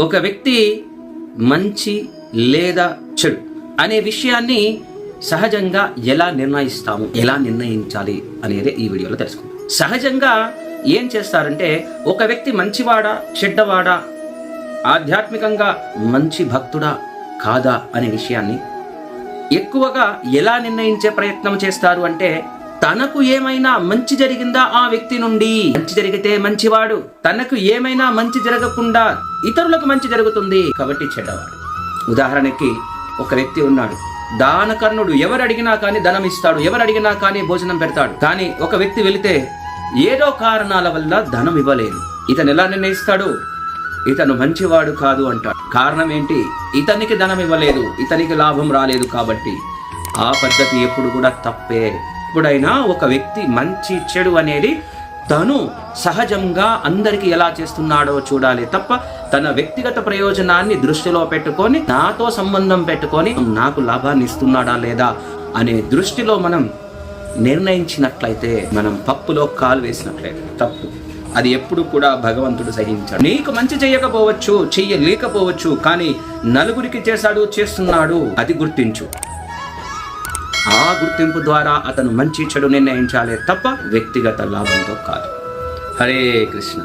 ఒక వ్యక్తి మంచి లేదా చెడు అనే విషయాన్ని సహజంగా ఎలా నిర్ణయిస్తాము? ఎలా నిర్ణయించాలి అనేది ఈ వీడియోలో తెలుసుకుందాం. సహజంగా ఏం చేస్తారంటే ఒక వ్యక్తి మంచివాడా చెడ్డవాడా ఆధ్యాత్మికంగా మంచి భక్తుడా కాదా అనే విషయాన్ని ఎక్కువగా ఎలా నిర్ణయించే ప్రయత్నం చేస్తారు అంటే తనకు ఏమైనా మంచి జరిగిందా ఆ వ్యక్తి నుండి? మంచి జరిగితే మంచివాడు. తనకు ఏమైనా మంచి జరగకుండా ఇతరులకు మంచి జరుగుతుంది కాబట్టి చెడ్డవాడు. ఉదాహరణకి ఒక వ్యక్తి ఉన్నాడు. దానకర్ణుడు ఎవరు అడిగినా కానీ ధనం ఇస్తాడు ఎవరు అడిగినా కానీ భోజనం పెడతాడు. కానీ ఒక వ్యక్తి వెళితే ఏదో కారణాల వల్ల ధనం ఇవ్వలేదు. ఇతను ఎలా నిర్ణయిస్తాడు? ఇతను మంచివాడు కాదు అంటాడు. కారణం ఏంటి? ఇతనికి ధనం ఇవ్వలేదు ఇతనికి లాభం రాలేదు కాబట్టి ఆ పద్ధతి ఎప్పుడు కూడా తప్పే. ఎప్పుడైనా ఒక వ్యక్తి మంచి చెడు అనేది తను సహజంగా అందరికి ఎలా చేస్తున్నాడో చూడాలి తప్ప తన వ్యక్తిగత ప్రయోజనాన్ని దృష్టిలో పెట్టుకొని నాతో సంబంధం పెట్టుకొని నాకు లాభాన్ని ఇస్తున్నాడా లేదా అనే దృష్టిలో మనం నిర్ణయించినట్లయితే మనం పప్పులో కాలు వేసినట్లయితే తప్పు. అది ఎప్పుడు కూడా భగవంతుడు సహించాడు. నీకు మంచి చేయకపోవచ్చు చెయ్యలేకపోవచ్చు కానీ నలుగురికి చేశాడు చేస్తున్నాడు అది గుర్తించు. ఆ గుర్తింపు ద్వారా అతను మంచి చెడు నిర్ణయించాలే తప్ప వ్యక్తిగత లాభంతో కాదు. హరే కృష్ణ.